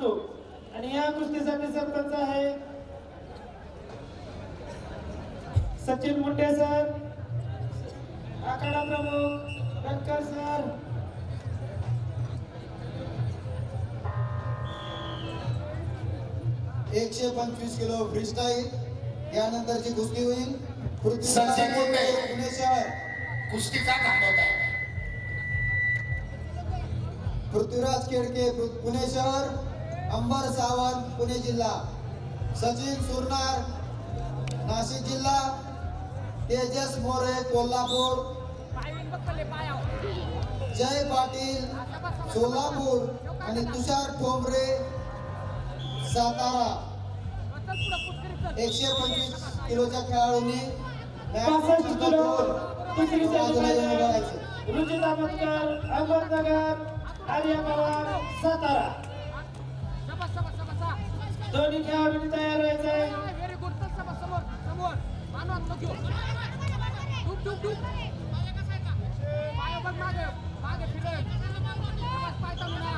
कौतुक आणि या कुस्तीसाठी सरपंच आहे? सचिन मुंडे सर आखाडा प्रमुख बनकर सर. एकशे पंचवीस किलो फ्रीस्टाईल यानंतरची कुस्ती होईल. पृथ्वीराज सचिन मुंडे. पुणे शहर. कुस्ती का थांबवत आहे. पृथ्वीराज केडके पुणे शहर. अंबर सावंत पुणे जिल्हा. सचिन सुरनार नाशिक जिल्हा. तेजस मोरे कोल्हापूर. जय पाटील सोलापूर. आणि तुषार ठोंबरे सातारा. एकशे पंचवीस किलोच्या खेळाडूंनी. रुचित आंबेडकर अहमदनगर आर्या पवार सातारा. दोन्ही खेळाडूंनी तयार व्हायचं आहे व्हेरी गुड तर समोर समोर. समोर मानव डूब डूब डूब. पाय बघ मागे. मागे फिरत पाय चालू ना.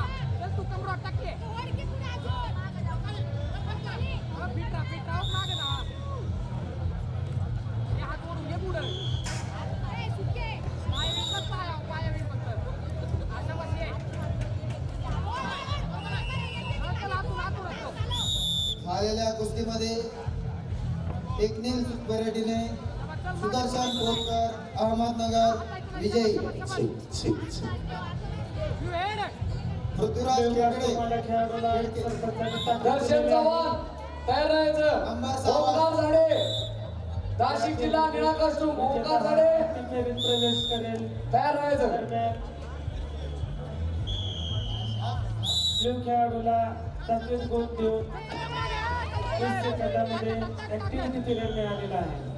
झालेल्या कुस्तीमध्ये टेक्निल परेडीने सुदर्शन कोतकर अहमदनगर विजयी. पृथ्वीराज नाशिक जिल्हा निळा कस्टूम ओंकार झाडे. प्रवेश करेल तयार राहायचं. खेळाडूला सातवीस गुण देऊन वीस ऍक्टिव्हिटी पिरियड मिळालेला आहे.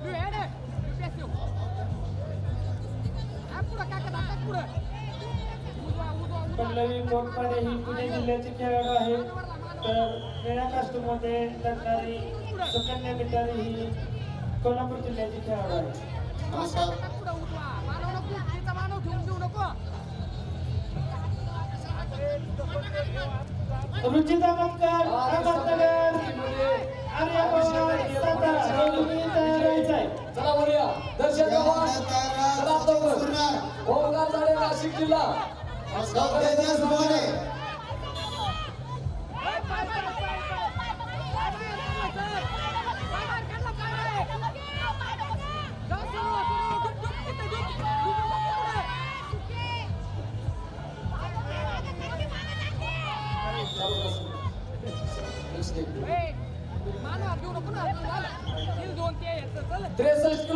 पल्लवी कोटपाडे ही पुणे जिल्ह्याची खेळाडू आहे तर निळ्या कास्टमध्ये लढणारी सुकन्या मिटारी ही कोल्हापूर जिल्ह्याची खेळाडू आहे रुचिता मतकर अहमदनगर आर्या पवार सातारा दोन्ही तयार व्हायचं आहे चला तयार राहा चला ओंकार झाडे नाशिक जिल्हा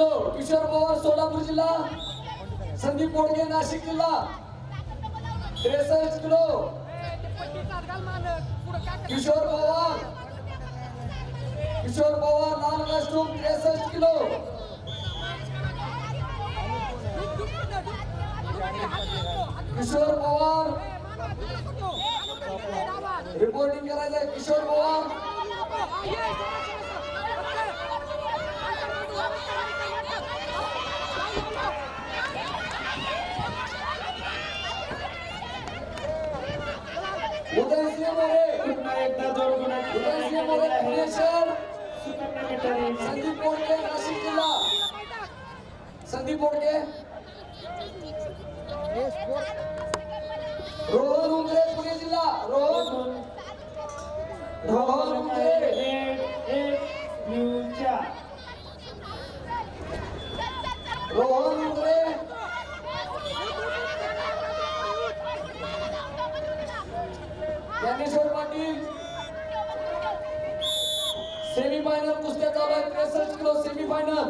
किशोर पवार सोलापूर जिल्हा. संदीप मोडगे नाशिक जिल्हा. त्रेसष्ट किलो. किशोर पवार. किशोर पवार लाल कास्टूम त्रेसष्ट किलो. किशोर पवार. रिपोर्टिंग करायचंय किशोर पवार हा, ये, समोर, समोर, उदयसिंह मोरे पुन्हा एकदा जोड गुणाची उदयसिंह मोरे पुणे शहर सुकन्या मिटारी संदीप मोडके नाशिक जिल्हा संदीप मोडके रोहन उमरे पुणे जिल्हा. रोहन. रोहन उमरे रेड एक ब्ल्यूच्या रोहन उमरे ज्ञानेश्वर पाटील सेमी फायनल कुस्त्या चालू आहेत त्रेसष्ट किलो सेमी फायनल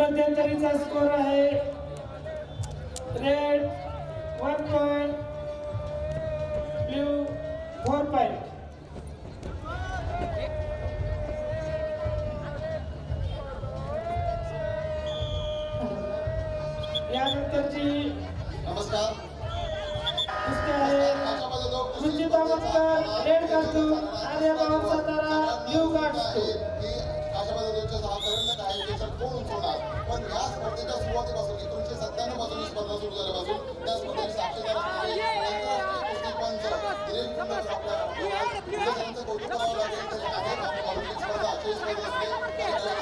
मध्यंतरीचा स्कोर आहे. स्पर्धेच्या सुरुवातीपासून एकोणीसशे सत्त्याण्णवपासून स्पर्धा सुरू झाल्यापासून त्या स्पर्धेचे साक्षीदार आपल्या कौतुक करावं लागेल स्पर्धा अशी स्पर्धा असते.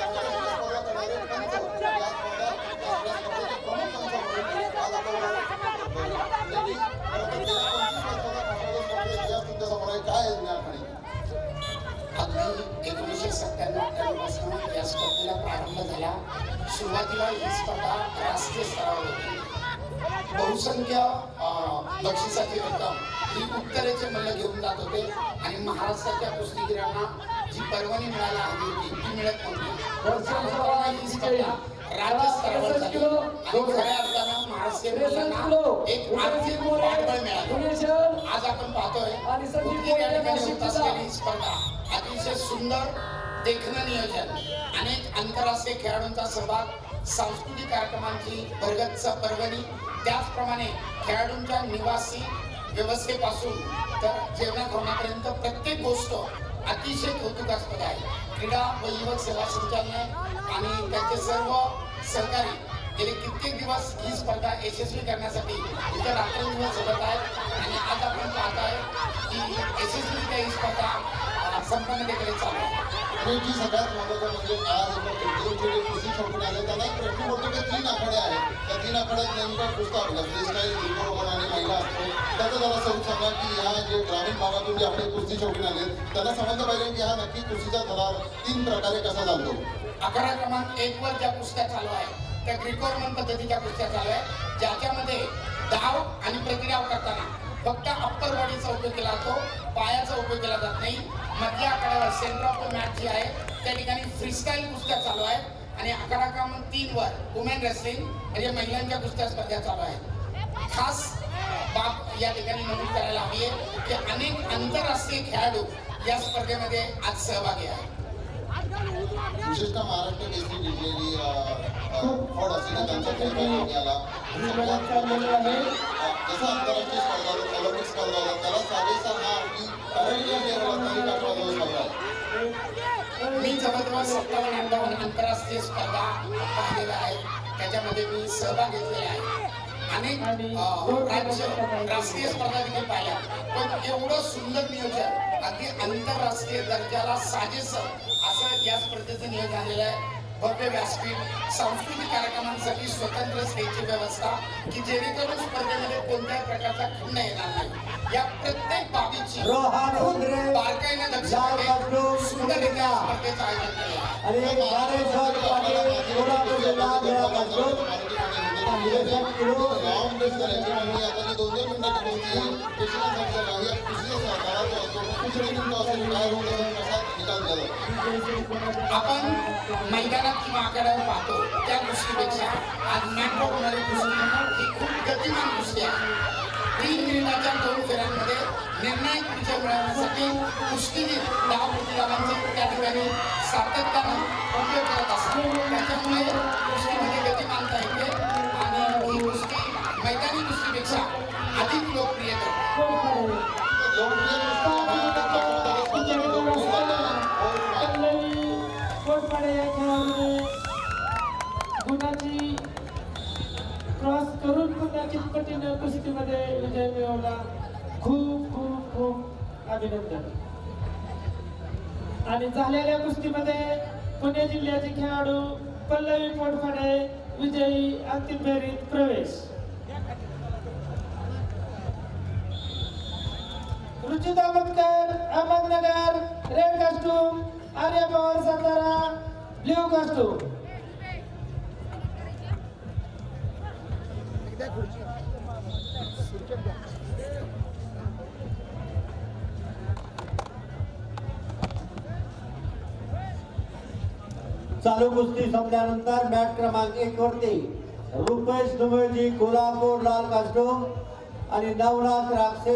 बहुसंख्य बक्षिसाची रक्कम ही उत्तरेचे मल्ल घेऊन जात होते. आणि महाराष्ट्राच्या कुस्तीगिरांना जी पर्वणी मिळायला हवी होती ती मिळत नव्हती. राज्य स्तरावर खऱ्या अर्थानं एक आर्थिक पाठबळ मिळालं. पुणे शहर. आज आपण पाहतोय कुस्ती या ठिकाणी होत नाशिकचा. असलेली स्पर्धा अतिशय सुंदर देखणं नियोजन अनेक आंतरराष्ट्रीय खेळाडूंचा सहभाग सांस्कृतिक कार्यक्रमांची भरगच्च पर्वणी त्याचप्रमाणे खेळाडूंच्या निवासी व्यवस्थेपासून तर जेवणाखावण्यापर्यंत प्रत्येक गोष्ट अतिशय कौतुकास्पद आहे. क्रीडा व युवक सेवा संचालन आणि त्यांचे सर्व सहकारी गेले कित्येक दिवस ही स्पर्धा यशस्वी करण्यासाठी इथं रात्रंदिवस झटत आहेत आणि आज आपण आहे की यशस्वीरित्या ही स्पर्धा संपन्न संपन्नतेकडे चालू आहे. जी सगळ्यात महत्वाचं म्हणजे आज आपण जे जे कुस्ती आले त्यांना एक प्रश्न पडतो की तीन आखाडे आहेत. त्या तीन आखाड्यात नेमका आपला फ्रीस्टाईल आणि महिला असतो. त्याचा जरा सांगा की ह्या जे ग्रामीण भागातून जे आपले कुस्ती शौकीन आले त्यांना समजलं पाहिजे की हा नक्की कुस्तीचा थरार तीन प्रकारे कसा चालतो? अकरा क्रमांक एक वर ज्या कुस्त्या चालू आहे त्या ग्रिको पद्धतीच्या कुस्त्या चालू आहे ज्याच्यामध्ये धाव आणि प्रतिडाव करताना फक्त अप्पर बॉडीचा उपयोग केला जातो पायाचा उपयोग केला जात नाही. मधल्या आकड्यावर सेंटर ऑफ द मॅट जी आहे त्या ठिकाणी फ्रीस्टाईल कुस्त्या चालू आहेत. आणि अकरा क्रमांक तीन वर वुमेन रेसलिंग म्हणजे महिलांच्या कुस्त्या स्पर्धा चालू आहेत. खास बाब या ठिकाणी नमूद करायला हवी आहे की अनेक आंतरराष्ट्रीय खेळाडू या स्पर्धेमध्ये आज सहभागी आहेत. विशेषतः महाराष्ट्र त्यांचा खेळ याला जसं आंतरराष्ट्रीय स्पर्धा ऑलिम्पिक स्पर्धा त्याला हा आपली भारतीय लेवलला राष्ट्रवादी स्पर्धा आहे सत्तावन्न आंतरराष्ट्रीय स्पर्धा पाहिलेल्या आहेत. त्याच्यामध्ये मी सहभाग घेतलेला आहे. अनेक अं, राज्य राष्ट्रीय स्पर्धा देखील पाहिल्या. पण एवढं सुंदर नियोजन अगदी आंतरराष्ट्रीय दर्जाला साजेस असं या स्पर्धेचं नियोजन झालेलं आहे. भव्य व्यासपीठ सांस्कृतिक कार्यक्रमांसाठी स्वतंत्र स्टेजची व्यवस्था की जेणेकरून स्पर्धेमध्ये कोणत्याही प्रकारचा खंड येणार नाही. या प्रत्येक बाबीची बारकाईने लक्ष सुंदररित्या स्पर्धेचं आयोजन केलं. आपण मैदानात किंवा आखाड्यावर पाहतो त्या दृष्टीपेक्षा आज मॅट्रो होणारी कृषी ही खूप गतिमान दृष्टी आहे. तीन मिनिटाच्या दोन फेऱ्यांमध्ये निर्णायक विजय मिळवण्यासाठी कुस्तीगीर दहा प्रतिभागांचे त्या ठिकाणी सातत्यानं उपयोग करत असतो त्याच्यामुळे कुस्तीमध्ये गतिमानता येते. पेक्षा अधिक लोकप्रिय हो, हो. गुणाची क्रॉस करून पुन्हा चितपटीनं कुस्तीमध्ये विजय मिळवला. खूप खूप खूप अभिनंदन. आणि झालेल्या कुस्तीमध्ये पुणे जिल्ह्याचे खेळाडू पल्लवी पोटफाडे विजयी अंतिम फेरीत प्रवेश. Ruchita Matkar Ahmednagar red costume Arya Pawar Satara blue costume चालू कुस्ती संपल्यानंतर मॅट क्रमांक एक वरती रुपेश दुबेजी कोल्हापूर लाल कास्टूम आणि नवनाथ राक्षे